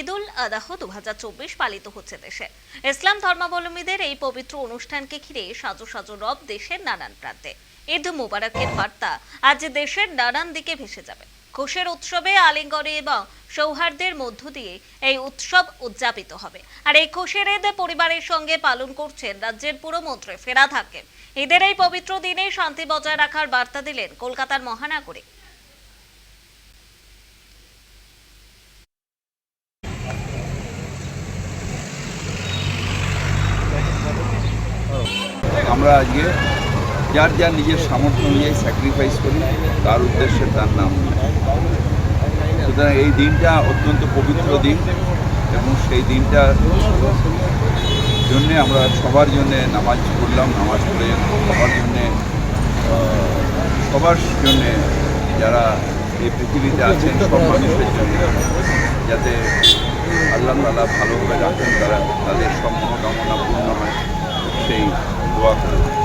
ঈদুল আদাহ দু পালিত হচ্ছে দেশে। ইসলাম ধর্মাবলম্বীদের এই পবিত্র অনুষ্ঠানকে ঘিরে সাজো সাজো রব দেশের নানান প্রান্তে। ঈদ মুবারকের বার্তা আজ দেশের নানান দিকে ভেসে যাবে। খুশের উৎসবে আলিঙ্গনে এবং সৌহার্দ্যের মধ্য দিয়ে এই উৎসব উদযাপিত হবে। আর এই খুশের ঈদ পরিবারের সঙ্গে পালন করছেন রাজ্যের পুরমন্ত্রী ফেরাদ হাকিম ঈদের এই পবিত্র দিনে শান্তি বজায় রাখার বার্তা দিলেন কলকাতার মহানাগরিক। আমরা আজকে যার যার নিজের সামর্থ্য অনুযায়ী স্যাক্রিফাইস করি, তার উদ্দেশ্যে তার নাম সুতরাং এই দিনটা অত্যন্ত পবিত্র দিন এবং সেই দিনটা জন্যে আমরা সবার জন্যে নামাজ পড়লাম, নামাজ পড়ে সবার জন্যে সবার জন্যে যারা এই পৃথিবীতে আছেন, সব মানুষের জন্য, যাতে আল্লাহ তালা ভালোভাবে রাখেন, তারা তাদের সব মনোকামনা পূর্ণ হয়, সেই wako